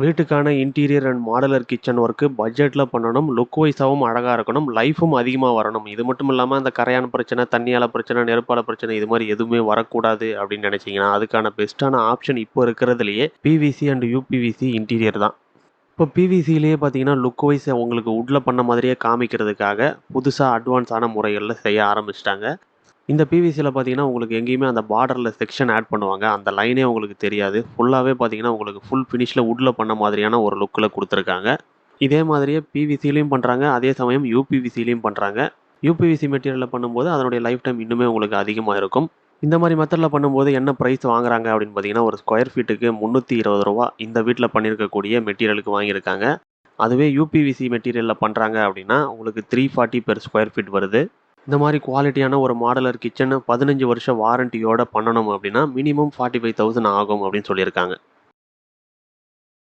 வீட்டுக்கான interior and modular kitchen work பட்ஜெட்டில் பண்ணணும் look வைஸாகவும் அழகாக இருக்கணும் லைஃபும் அதிகமாக வரணும். இது மட்டும் இல்லாமல் அந்த கரையான பிரச்சனை தண்ணியால் பிரச்சனை நெருப்பால பிரச்சனை இது மாதிரி எதுவுமே வரக்கூடாது அப்படின்னு நினச்சிங்கன்னா அதுக்கான பெஸ்ட்டான ஆப்ஷன் இப்போ இருக்கிறதுலையே பிவிசி அண்ட் யூபிவிசி இன்டீரியர் தான். இப்போ பிவிசிலேயே பார்த்தீங்கன்னா லுக் வைஸ் உங்களுக்கு உட்ல பண்ண மாதிரியே காமிக்கிறதுக்காக புதுசாக அட்வான்ஸான முறைகளில் செய்ய ஆரம்பிச்சிட்டாங்க. இந்த பிவிசியில் பார்த்தீங்கன்னா உங்களுக்கு எங்கேயுமே அந்த பார்டரில் செக்ஷன் ஆட் பண்ணுவாங்க. அந்த லைனே உங்களுக்கு தெரியாது. ஃபுல்லாகவே பார்த்தீங்கன்னா உங்களுக்கு ஃபுல் ஃபினிஷில் உட்டில் பண்ண மாதிரியான ஒரு லுக்கில் கொடுத்துருக்காங்க. இதே மாதிரியே பிவிசிலையும் பண்ணுறாங்க அதே சமயம் யூபிவிசிலையும் பண்ணுறாங்க யூபிவிசி மெட்டீரியலில் பண்ணும்போது அதனுடைய லைஃப் டைம் இன்னுமே உங்களுக்கு அதிகமாக இருக்கும். இந்த மாதிரி மெத்தடில் பண்ணும்போது என்ன ப்ரைஸ் வாங்குறாங்க அப்படின்னு பார்த்தீங்கன்னா ஒரு ஸ்கொயர் ஃபீட்டுக்கு முந்நூற்றி இருபது ரூபா இந்த வீட்டில் பண்ணியிருக்கக்கூடிய மெட்டீரியலுக்கு வாங்கியிருக்காங்க. அதுவே யூபிவிசி மெட்டீரியலில் பண்ணுறாங்க அப்படின்னா உங்களுக்கு three forty per square feet வருது. இந்த மாதிரி குவாலிட்டியான ஒரு மாடலர் கிச்சனை பதினஞ்சு வருஷம் வாரண்டியோட பண்ணணும் அப்படின்னா மினிமம் ஃபார்ட்டி ஃபைவ் தௌசண்ட் ஆகும் அப்படின்னு சொல்லியிருக்காங்க.